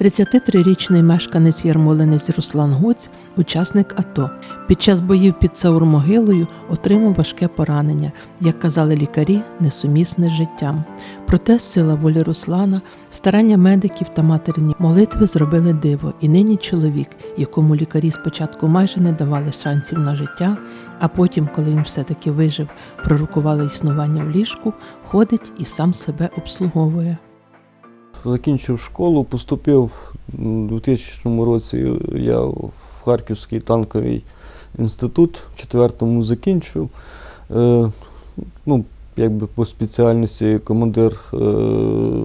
33-річний мешканець Ярмолинець Руслан Гуць, учасник АТО. Під час боїв під Цаур-могилою отримав важке поранення, як казали лікарі, несумісне з життям. Проте сила волі Руслана, старання медиків та материні молитви зробили диво, і нині чоловік, якому лікарі спочатку майже не давали шансів на життя, а потім, коли він все-таки вижив, пророкували існування в ліжку, ходить і сам себе обслуговує. Закінчив школу, поступив у 2000 році я в Харківський танковий інститут, в четвертому закінчив. Е, ну, якби по спеціальності командир е,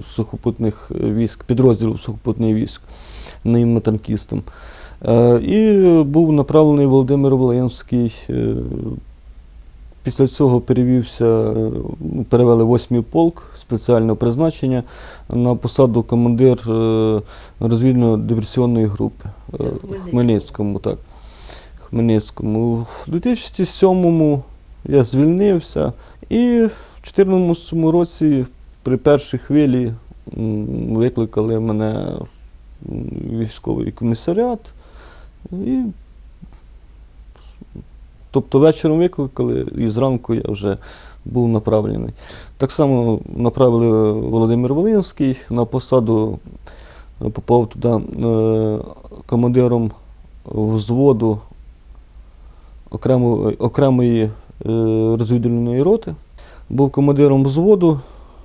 сухопутних військ, підрозділу сухопутних військ, ним танкістом. Е, і був направлений Володимир Волинський. Е, Після цього перевівся, е, перевели восьмий полк спеціального призначення на посаду командир е, розвідно-диверсіонної групи е, в Хмельницькому. Так. Хмельницькому. В 2007 я звільнився і в 2014 році при першій хвилі викликали мене в військовий комісаріат. І Тобто вечором викликали і зранку я вже був направлений. Так само направили Володимир Волинський на посаду, е, попав туди е, командиром взводу окремо, окремої е, розвідувальної роти. Був командиром взводу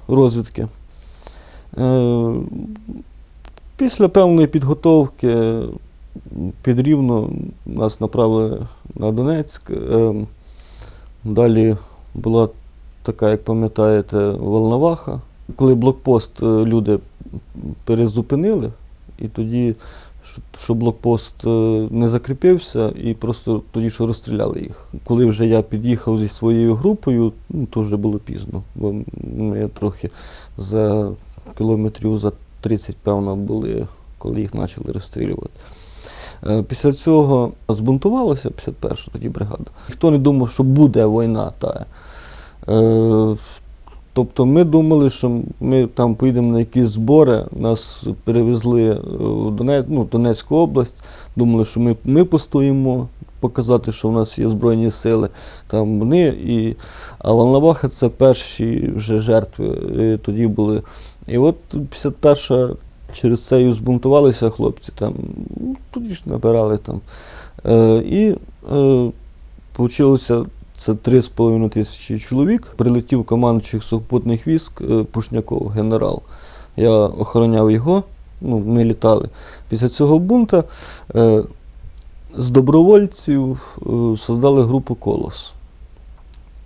розвідки. Е, Після певної підготовки під Рівно нас направили на Донецьк. Е, Далі була така, як пам'ятаєте, Волноваха. Коли блокпост е, люди перезупинили, і тоді, що- що блокпост е, не закріпився, і просто тоді що розстріляли їх. Коли вже я під'їхав зі своєю групою, ну, то вже було пізно, бо ми трохи за кілометрів за 30, певно, були, коли їх почали розстрілювати. Е, Після цього збунтувалася 51 тоді бригада. Ніхто не думав, що буде війна. Та. Е, Тобто ми думали, що ми там поїдемо на якісь збори, нас перевезли в Донець, ну, Донецьку область, думали, що ми, ми постоїмо, показати, що в нас є Збройні сили. Там вони, і, а Волноваха це перші вже жертви е, тоді були. І от 51-ша через це і збунтувалися хлопці, там, ну, тоді ж набирали там. Е, і е, це 3,5 тисячі чоловік. Прилетів командуючих сухопутних військ е, Пушняков, генерал. Я охороняв його, ну, ми літали. Після цього бунта е, з добровольців е, создали групу Колос.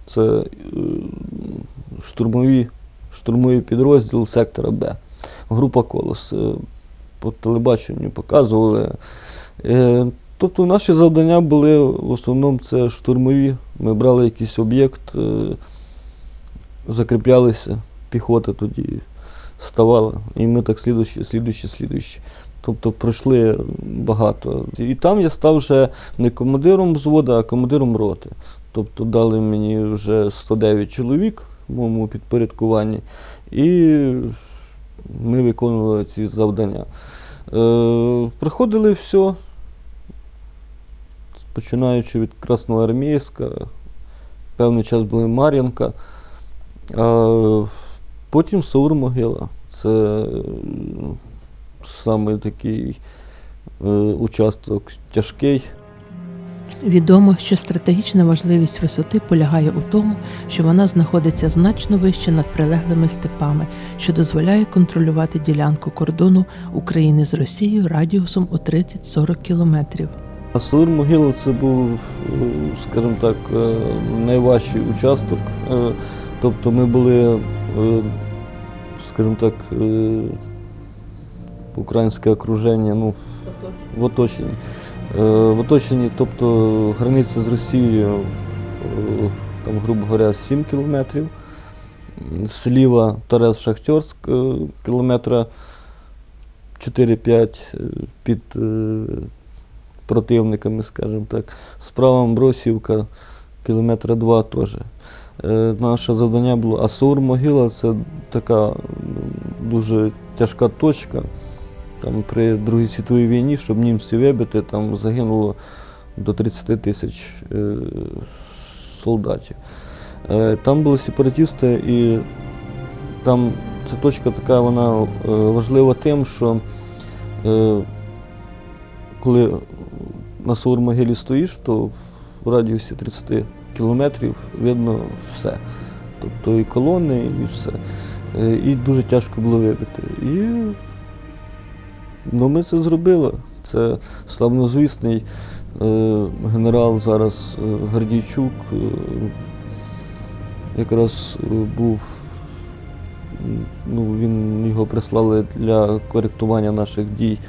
Це е, штурмові, штурмовий підрозділ сектора Б. Група Колос. Е, по телебаченню показували. Е, Тобто наші завдання були в основному це штурмові. Ми брали якийсь об'єкт, е, закріплялися, піхота тоді ставала, і ми так слідуючи, слідуючи, слідуючи. Тобто пройшли багато. І там я став вже не командиром взводу, а командиром роти. Тобто дали мені вже 109 чоловік в моєму підпорядкуванні, і ми виконували ці завдання. Е, приходили все, починаючи від Красноармійська, певний час були Мар'їнка, а потім Саур-Могила. Це е, саме такий е, участок тяжкий. Відомо, що стратегічна важливість висоти полягає у тому, що вона знаходиться значно вище над прилеглими степами, що дозволяє контролювати ділянку кордону України з Росією радіусом у 30-40 кілометрів. А Саур-Могила це був, е, скажімо так, е, найважчий участок. Е, Тобто ми були, е, скажімо так, українське окруження, ну, в оточенні. Е, В оточенні, тобто границя з Росією, е, там, грубо говоря, 7 кілометрів. Зліва Тарас Шахтерськ, е, кілометра 4-5 е, під противниками, скажімо так. Справа Амбросівка, кілометра 2 теж. Наше завдання було Асур могила це така дуже тяжка точка. Там при Другій світовій війні, щоб німці вибити, там загинуло до 30 тисяч е, солдатів. Е, Там були сепаратісти, і там ця точка така вона е, важлива тим, що е, коли на Саур-могилі стоїш, то в радіусі 30 кілометрів видно все. Тобто і колони, і все. Е, І дуже тяжко було вибити. І ну, ми це зробили. Це славнозвісний е, генерал зараз е, Гордійчук. Е, якраз е, був, ну, він, його прислали для коректування наших дій.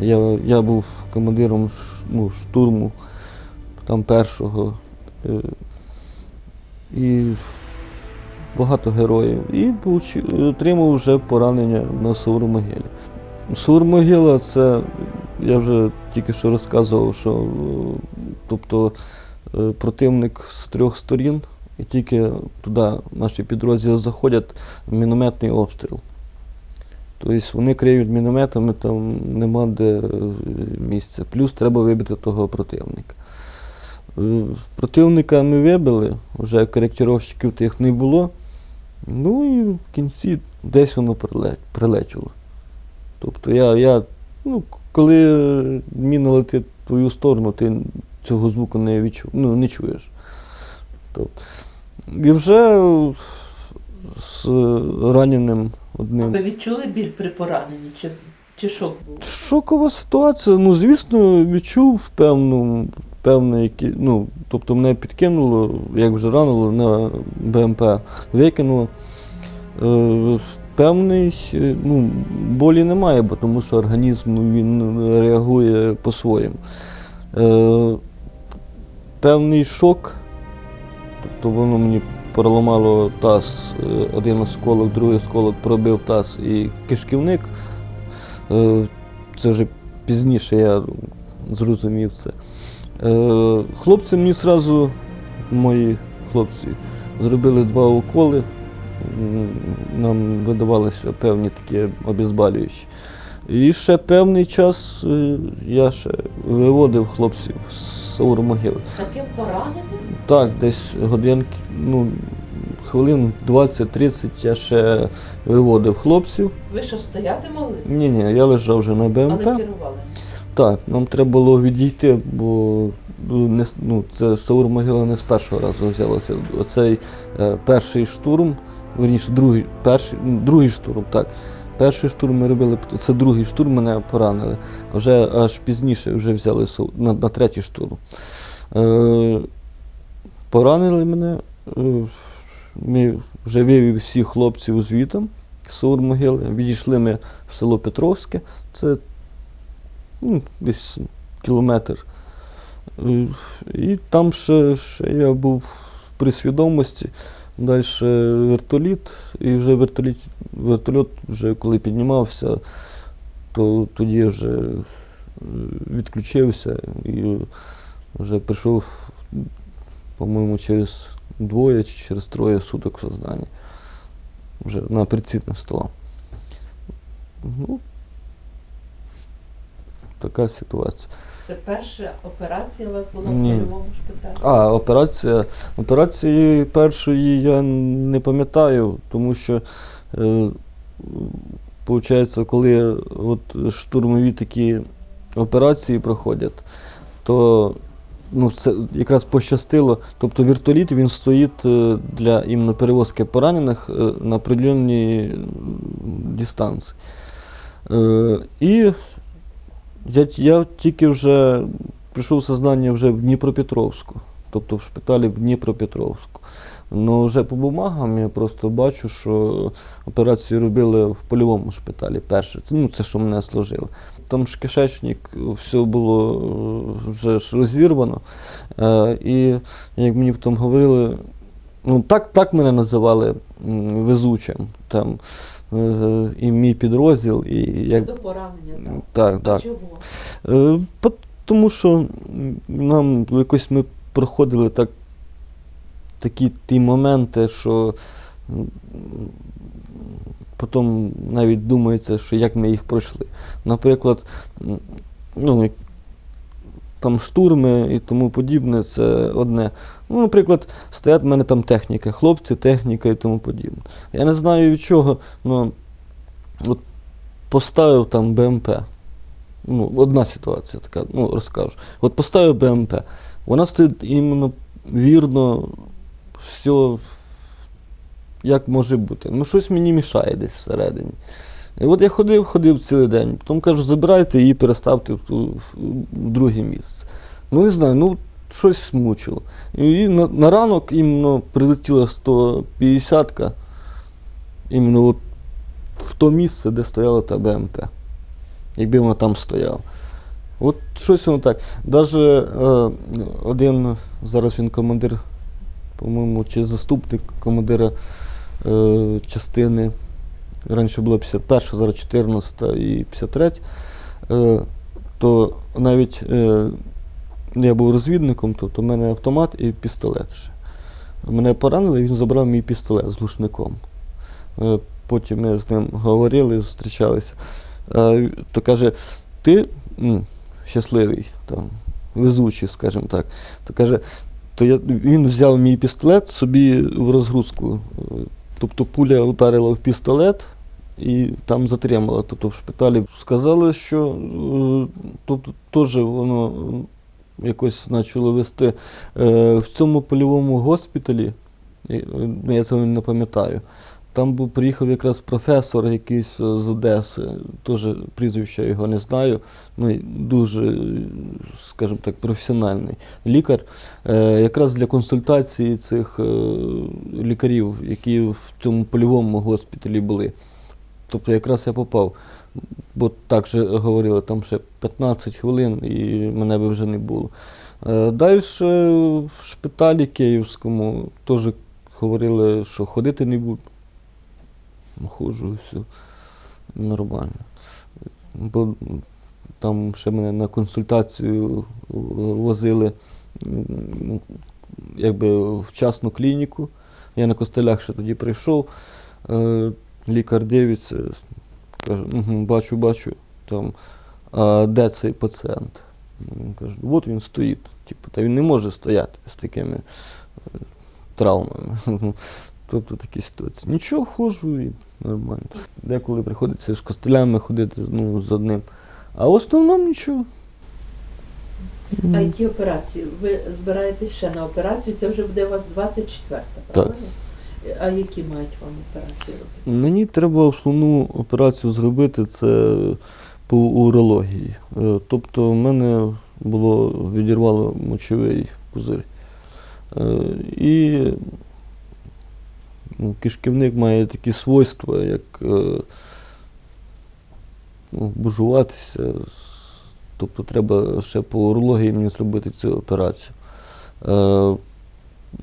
Я, я був командиром ну, штурму там першого. Е, і багато героїв. І отримав вже поранення на Саур-могилі. Саур-могила це, я вже тільки що розказував, що е, тобто, е, противник з трьох сторін, і тільки туди наші підрозділи заходять, мінометний обстріл. Тобто вони криють мінометами, там нема де е, місця. Плюс треба вибити того противника. Противника ми вибили, вже коректировщиків тих не було. Ну і в кінці десь воно прилетіло. Тобто я, я ну, коли міна летить в твою сторону, ти цього звуку не, відчу, ну, не чуєш. Тобто, і вже з раненим одним. Ви відчули біль при пораненні? Чи, чи шок був? Шокова ситуація. Ну, звісно, відчув певну, певне, які, ну, тобто мене підкинуло, як вже ранило, на БМП викинуло. Е, певний, е, ну, болі немає, бо тому що організм він реагує по-своєму. Е, певний шок, тобто воно мені переламало таз, е, один осколок, другий осколок пробив таз і кишківник. Е, Це вже пізніше я зрозумів це. Е, Хлопці мені одразу, мої хлопці, зробили два уколи. Нам видавалися певні такі обезболюючі. І ще певний час е, я ще виводив хлопців з Сауромогили. З таким пораненням? Так, десь годинки, ну, хвилин 20-30 я ще виводив хлопців. Ви що стояти могли? Ні, ні, я лежав вже на БМП. Але керували. Так, нам треба було відійти, бо ну, не, ну, це Саур Могила не з першого разу взялося. Оцей е, перший штурм, верніше, другий, перший, ну, другий штурм, так. Перший штурм ми робили, це другий штурм мене поранили. А вже аж пізніше вже взяли на, на третій штурм. Е, поранили мене. Е, ми вже вивів всіх хлопців звітом Саур Могили. Відійшли ми в село Петровське. Це ну, десь кілометр. Е, І там ще, ще я був при свідомості. Далі вертоліт, і вже вертоліт, вертольот, вже коли піднімався, то тоді вже е, відключився і вже прийшов, по-моєму, через двоє чи через троє суток в сознання. Вже на прицільним столом. Ну, така ситуація. Це перша операція у вас була в польовому шпиталі? А, операція. Операції першої я не пам'ятаю, тому що, е, виходить, коли от штурмові такі операції проходять, то ну, це якраз пощастило. Тобто вертоліт він стоїть е, для іменно перевозки поранених е, на определенній м, дистанції. Е, і я, я тільки вже прийшов в сознання вже в Дніпропетровську, тобто в шпиталі в Дніпропетровську. Ну, вже по бумагам я просто бачу, що операції робили в польовому шпиталі перше. Це, ну, це що мене служили. Там ж кишечник, все було е, вже ж розірвано. Е, і як мені потім говорили, ну так, так мене називали везучим. Там, е, і мій підрозділ, і як. До поранення, так. Так, так. Чого? Е, Тому що нам якось ми проходили так, такі ті моменти, що потім навіть думається, що як ми їх пройшли. Наприклад, ну, там штурми і тому подібне, це одне. Ну, наприклад, стоять в мене там техніка, хлопці, техніка і тому подібне. Я не знаю від чого, ну от поставив там БМП. Ну, одна ситуація така, ну, розкажу. От поставив БМП. Вона стоїть іменно вірно, все як може бути. Ну, щось мені мішає десь всередині. І от я ходив, ходив цілий день, потім кажу, забирайте її, переставте в, ту, в друге місце. Ну, не знаю, ну щось смучило. І на, на ранок іменно прилетіла 150-ка, іменно от в то місце, де стояла та БМП. Якби вона там стояла. От щось воно так. Навіть е, один, зараз він командир, по-моєму, чи заступник командира е, частини. Раніше була 51, зараз 14 і 53. Е, то навіть е, я був розвідником, тобто в мене автомат і пістолет. ще. Мене поранили, він забрав мій пістолет з глушником. Е, потім ми з ним говорили, зустрічалися. То каже, ти щасливий, там, везучий, скажімо так. То каже, то я, він взяв мій пістолет собі в розгрузку. Тобто пуля ударила в пістолет і там затримала. Тобто в шпиталі сказали, що е, тобто, теж воно е, якось почало вести. Е, В цьому польовому госпіталі, ну, я це не пам'ятаю, там був, приїхав якраз професор якийсь е, з Одеси, теж прізвища його не знаю, ну дуже, скажімо так, професіональний лікар, е, якраз для консультації цих е, лікарів, які в цьому польовому госпіталі були. Тобто якраз я попав, бо так же говорили, там ще 15 хвилин і мене би вже не було. Далі в шпиталі Київському теж говорили, що ходити не буду. Ну, Ходжу, все нормально. Бо там ще мене на консультацію возили м, якби в частну клініку. Я на костелях ще тоді прийшов. Е, Лікар дивиться, каже, угу, бачу, бачу. Там, а де цей пацієнт? Він каже, от він стоїть. Типу, та він не може стояти з такими е, травмами. Тобто такі ситуації. Нічого, ходжу і нормально. Деколи приходиться з костелями ходити ну, з одним. А в основному нічого. А які операції? Ви збираєтесь ще на операцію? Це вже буде у вас 24-та, правильно? А які мають вам операції робити? Мені треба основну операцію зробити це по урології. Е, Тобто в мене було відірвало мочовий пузир. Е, І ну, кишківник має такі свойства, як е, ну, бужуватися. Тобто треба ще по урології мені зробити цю операцію. Е,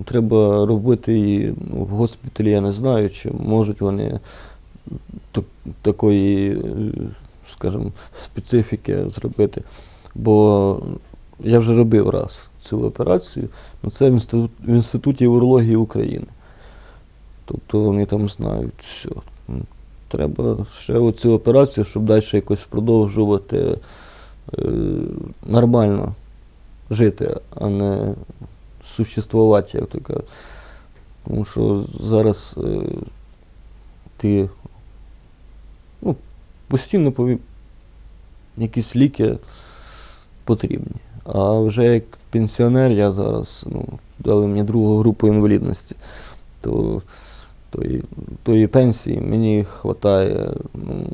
Треба робити її ну, в госпіталі, я не знаю, чи можуть вони так- такої, скажімо, специфіки зробити. Бо я вже робив раз цю операцію, ну це в Інституті урології України. Тобто вони там знають все. Треба ще оцю операцію, щоб далі якось продовжувати е, нормально жити, а не существувати, як то кажуть. Тому що зараз е, ти ну, постійно пові... якісь ліки потрібні. А вже як пенсіонер я зараз ну, дали мені другу групу інвалідності, то тої, тої пенсії мені вистачає, ну,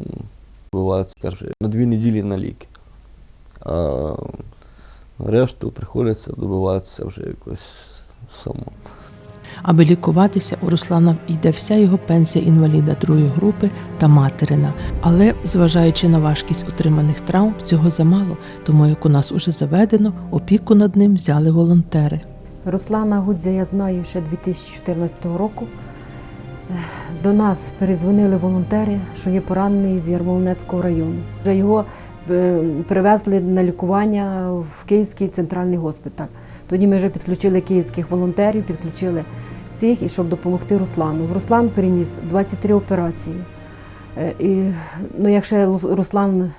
буває, скажімо, на дві неділі на ліки. А решту приходиться добиватися вже якось самому. Аби лікуватися, у Руслана йде вся його пенсія інваліда другої групи та материна. Але, зважаючи на важкість отриманих травм, цього замало, тому як у нас уже заведено, опіку над ним взяли волонтери. Руслана Гудзя я знаю ще 2014 року. До нас перезвонили волонтери, що є поранений з Ярмолинецького району. Вже його е, привезли на лікування в Київський центральний госпіталь. Тоді ми вже підключили київських волонтерів, підключили всіх, і щоб допомогти Руслану. Руслан переніс 23 операції. Е, І, ну, якщо Руслан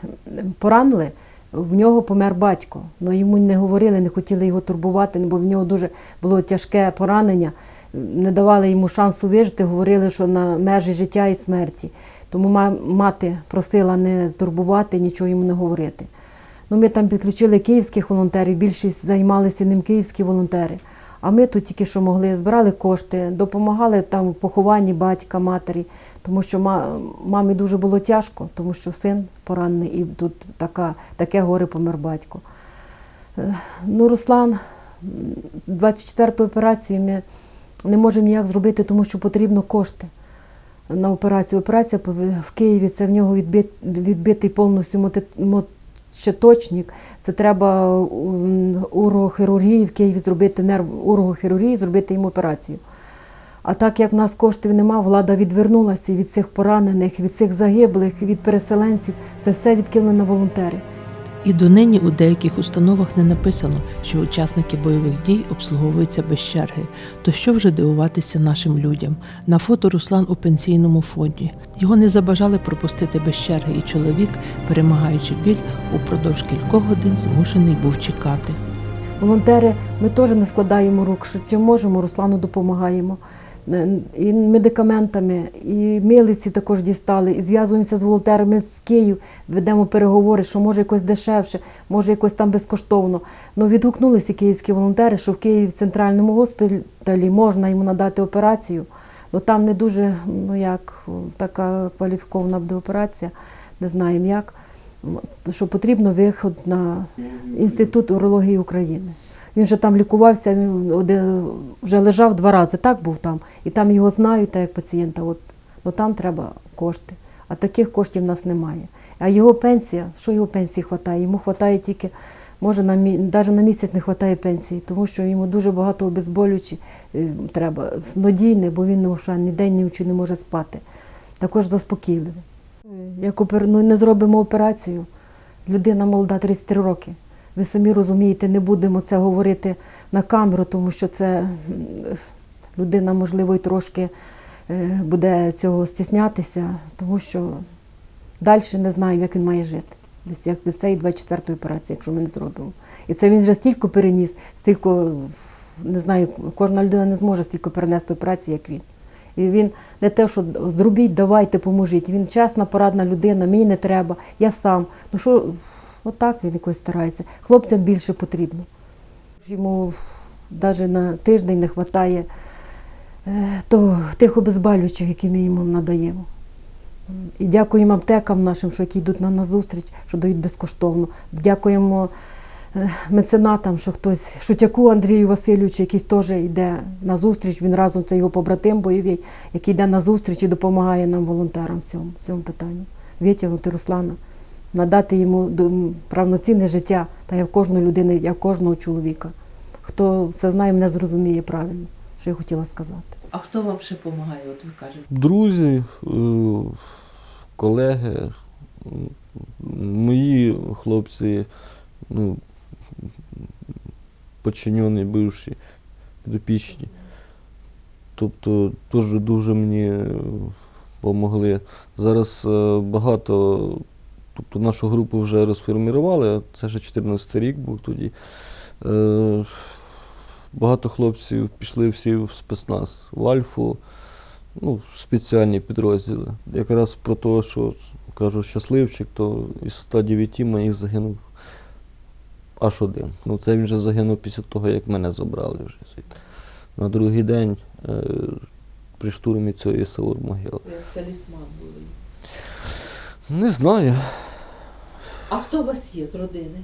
поранили, в нього помер батько. але йому не говорили, не хотіли його турбувати, бо в нього дуже було тяжке поранення. Не давали йому шансу вижити, говорили, що на межі життя і смерті. Тому ма- мати просила не турбувати, нічого йому не говорити. Ну, ми там підключили київських волонтерів, більшість займалися ним київські волонтери. А ми тут тільки що могли, збирали кошти, допомагали там в похованні батька, матері, тому що мамі дуже було тяжко, тому що син поранений і тут така, таке горе помер батько. Е, Ну, Руслан, 24-ту операцію ми не можемо ніяк зробити, тому що потрібно кошти на операцію. Операція в Києві це в нього відбит, відбитий повністю мочеточник. Це треба урохірургії в Києві зробити нерв урохірургії, зробити йому операцію. А так як в нас коштів нема, влада відвернулася від цих поранених, від цих загиблих, від переселенців. Це все відкинули на волонтери. І донині у деяких установах не написано, що учасники бойових дій обслуговуються без черги. То що вже дивуватися нашим людям? На фото Руслан у пенсійному фонді. Його не забажали пропустити без черги, і чоловік, перемагаючи біль, упродовж кількох годин змушений був чекати. Волонтери, ми теж не складаємо рук, що можемо, Руслану допомагаємо. Е, І медикаментами, і милиці також дістали, і зв'язуємося з волонтерами з Київ, ведемо переговори, що може якось дешевше, може якось там безкоштовно. Ну відгукнулися київські волонтери, що в Києві в центральному госпіталі можна йому надати операцію. Ну там не дуже, ну як, така кваліфікована буде операція, не знаємо як. Що потрібно виход на Інститут урології України. Він вже там лікувався, він вже лежав два рази, так був там. І там його знають, так як пацієнта. От, ну там треба кошти. А таких коштів в нас немає. А його пенсія, що його пенсії вистачає? Йому вистачає тільки, може, на навіть на місяць не вистачає пенсії, тому що йому дуже багато обезболюючі е, треба, снодійне, бо він ну, вже ні день, ні вночі не може спати. Також заспокійливий. Як опер... ну, не зробимо операцію, людина молода 33 роки. Ви самі розумієте, не будемо це говорити на камеру, тому що це людина, можливо, і трошки е, буде цього стіснятися, тому що далі не знаємо, як він має жити. Десь як до цієї 24-ї операції, якщо ми не зробимо. І це він вже стільки переніс, стільки, не знаю, кожна людина не зможе стільки перенести операції, як він. І він не те, що зробіть, давайте, поможіть. Він чесна, порадна людина, мені не треба, я сам. Ну що, отак він якось старається. Хлопцям більше потрібно. Йому навіть на тиждень не вистачає е, то, тих обезболюючих, які ми йому надаємо. І дякуємо аптекам нашим, що які йдуть нам на зустріч, що дають безкоштовно. Дякуємо е, меценатам, що хтось, Шутяку Андрію Васильовичу, який теж йде на зустріч, він разом це його побратим бойовий, який йде на зустріч і допомагає нам, волонтерам, в цьому, в цьому питанні. Витягнути Руслана, надати йому повноцінне життя, та як кожної людини, як кожного чоловіка. Хто це знає, мене зрозуміє правильно, що я хотіла сказати. А хто вам ще допомагає? От ви кажете. Друзі, е, колеги, мої хлопці, ну, подчинені, бивші, підопічні. Тобто теж дуже мені допомогли. Зараз е, багато, тобто нашу групу вже розформували, це ще 14 рік був тоді. Е, Багато хлопців пішли всі в спецназ, в Альфу, ну, в спеціальні підрозділи. Якраз про те, що кажу, щасливчик, то із 109 моїх загинув аж один. Ну, це він вже загинув після того, як мене забрали вже звідти. На другий день е, при штурмі цієї Саур могили. Талісман були. Не знаю. А хто у вас є з родини?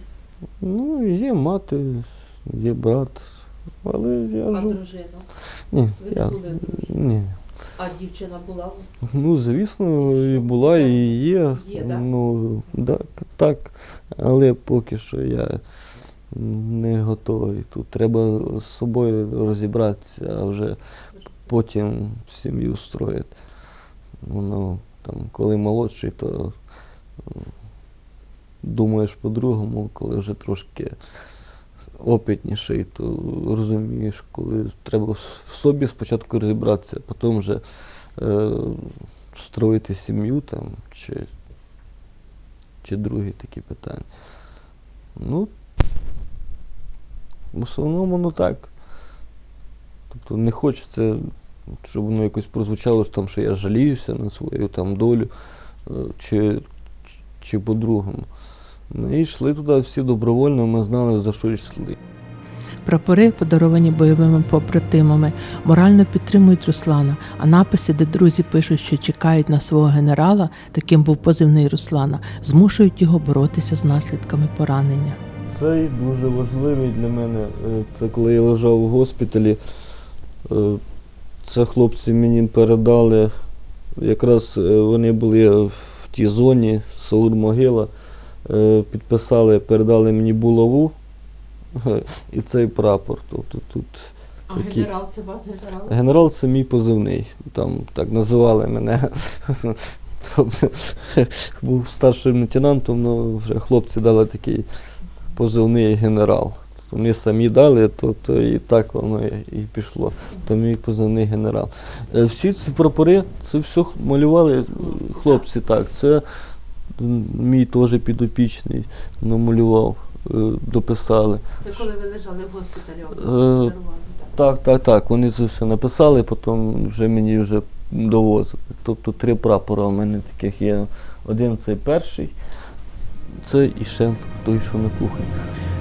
Ну, є мати, є брат, але я А живу. дружина? Ні, Ви не я, були одружені? ні. А дівчина була у вас? Ну, звісно, і була, і є. Є, да? Ну, так, так. Але поки що я не готовий. Тут треба з собою розібратися, а вже потім сім'ю строїти. Воно там, коли молодший, то думаєш по-другому, коли вже трошки опитніший, то розумієш, коли треба в собі спочатку розібратися, а потім вже е, строїти сім'ю там, чи, чи другі такі питання. Ну, в основному, ну так. Тобто не хочеться, щоб воно якось прозвучало, там, що я жаліюся на свою там долю, е, чи, чи по-другому. Ми йшли туди всі добровольно, ми знали, за що йшли. Прапори, подаровані бойовими побратимами, морально підтримують Руслана, а написи, де друзі пишуть, що чекають на свого генерала, таким був позивний Руслана, змушують його боротися з наслідками поранення. Цей дуже важливий для мене. е, Це коли я лежав у госпіталі. Е, Це хлопці мені передали. Якраз е, вони були в тій зоні, Саур Могила. Е, Підписали, передали мені булаву і цей прапор. Тобто тут А Такі. генерал це вас генерал? Генерал це мій позивний. Там так називали мене. Тобто, був старшим лейтенантом, але вже хлопці дали такий позивний генерал. Вони самі дали, тобто і так воно і- пішло. То мій позивний генерал. Е, Всі ці прапори, це все малювали хлопці, так. Це мій теж підопічний намалював, е, дописали. Це коли ви лежали в госпіталі, Е? Так, так, так. Вони це все написали, потім вже мені вже довозили. Тобто три прапора у мене таких є. Один це перший, це і ще той, що на кухні.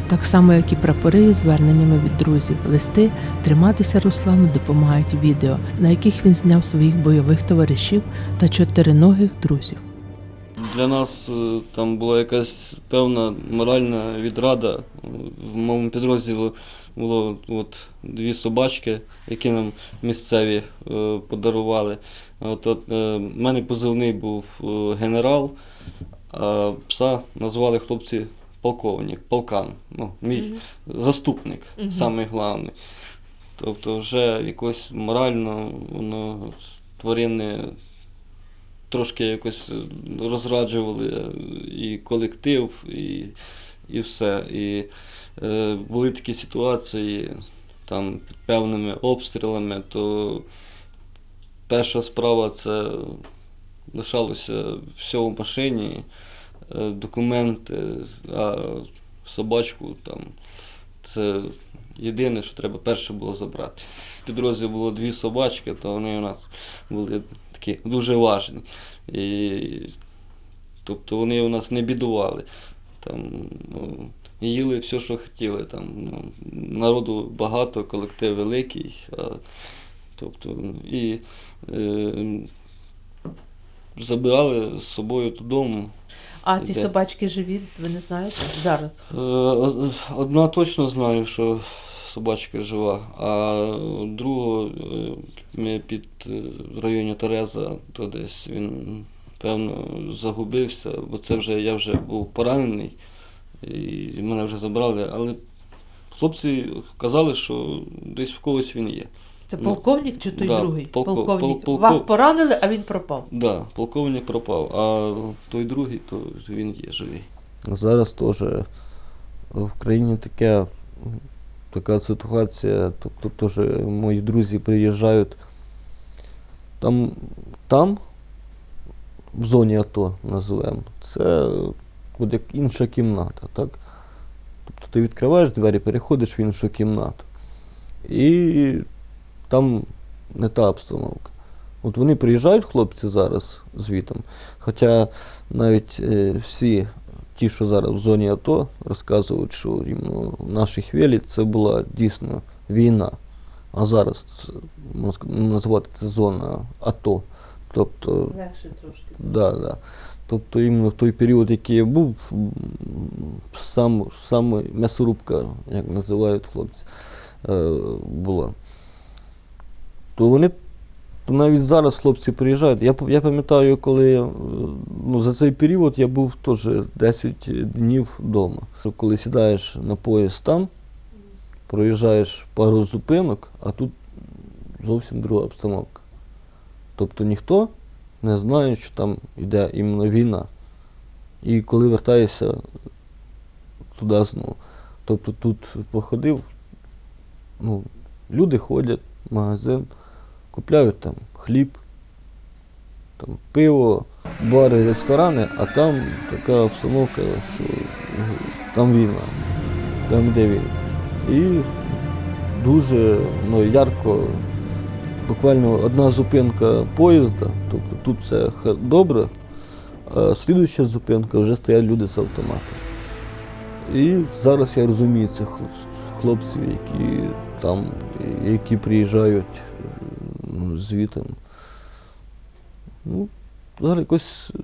Так само, як і прапори зверненнями від друзів, листи триматися Руслану допомагають відео, на яких він зняв своїх бойових товаришів та чотириногих друзів. Для нас е, там була якась певна моральна відрада. В моєму підрозділі було от дві собачки, які нам місцеві е, подарували. От, от, е, мене позивний був е, генерал, а пса назвали хлопці полковник, полкан, ну, мій заступник, Мгм. самий головний. Тобто вже якось морально воно тварини трошки якось е, розраджували е, і колектив, і, і все. І е, були такі ситуації там під певними обстрілами, то перша справа це лишалося все в машині, е, документи, а собачку там. Це єдине, що треба перше було забрати. В було дві собачки, то вони у нас були такі дуже важні. І, тобто вони у нас не бідували. Там, ну, їли все, що хотіли. Там, ну, народу багато, колектив великий. А, тобто, і е, забирали з собою додому. А ці собачки живі, ви не знаєте? Зараз. Е, Одна точно знаю, що собачка жива, а другого е, ми під е, районі Тереза, то десь він певно загубився, бо це вже я вже був поранений і мене вже забрали. Але хлопці казали, що десь в когось він є. Це Ну, полковник чи той да, другий? полко- полковник. пол- полко- Вас поранили, а він пропав. Да, полковник пропав, а той другий, то він є живий. Зараз теж в країні таке, така ситуація, тобто теж мої друзі приїжджають. Там, там, в зоні АТО називаємо, це як інша кімната, так? Тобто ти відкриваєш двері, переходиш в іншу кімнату. І там не та обстановка. От вони приїжджають, хлопці, зараз звітом. Хоча навіть е, всі ті, що зараз в зоні АТО, розказують, що рівно в нашій хвилі це була дійсно війна. А зараз це, можна назвати це зона АТО. Тобто, Легше трошки. да, да. тобто іменно в той період, який я був, сам, саме м'ясорубка, як називають хлопці, е, була. То вони навіть зараз хлопці приїжджають. Я, я пам'ятаю, коли е, ну, за цей період я був теж 10 днів вдома. Коли сідаєш на поїзд там, проїжджаєш пару зупинок, а тут зовсім друга обстановка. Тобто ніхто не знає, що там йде іменно війна. І коли вертаєшся туди знову. Тобто тут походив, ну, люди ходять магазин, купляють там хліб, там пиво, бари, ресторани, а там така обстановка, що ну, там війна, там йде війна. І дуже ну, ярко, буквально одна зупинка поїзда, тобто тут все добре, а слідуюча зупинка вже стоять люди з автоматом. І зараз я розумію цих хлопців, які там, які приїжджають звітом. Ну, зараз якось е,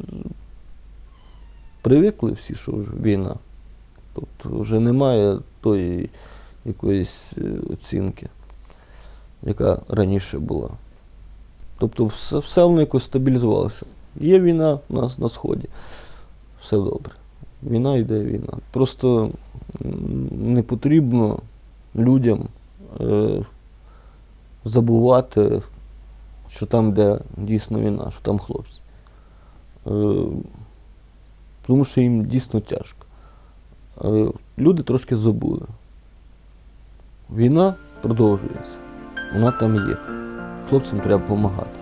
привикли всі, що війна. Тобто вже немає тої якоїсь е, оцінки, яка раніше була. Тобто все, все воно якось стабілізувалося. Є війна у нас на Сході, все добре. Війна йде війна. Просто не потрібно людям е, забувати, що там, де дійсно війна, що там хлопці. Е, тому що їм дійсно тяжко. Е, люди трошки забули. Війна продовжується. Вона там є. Хлопцям треба допомагати.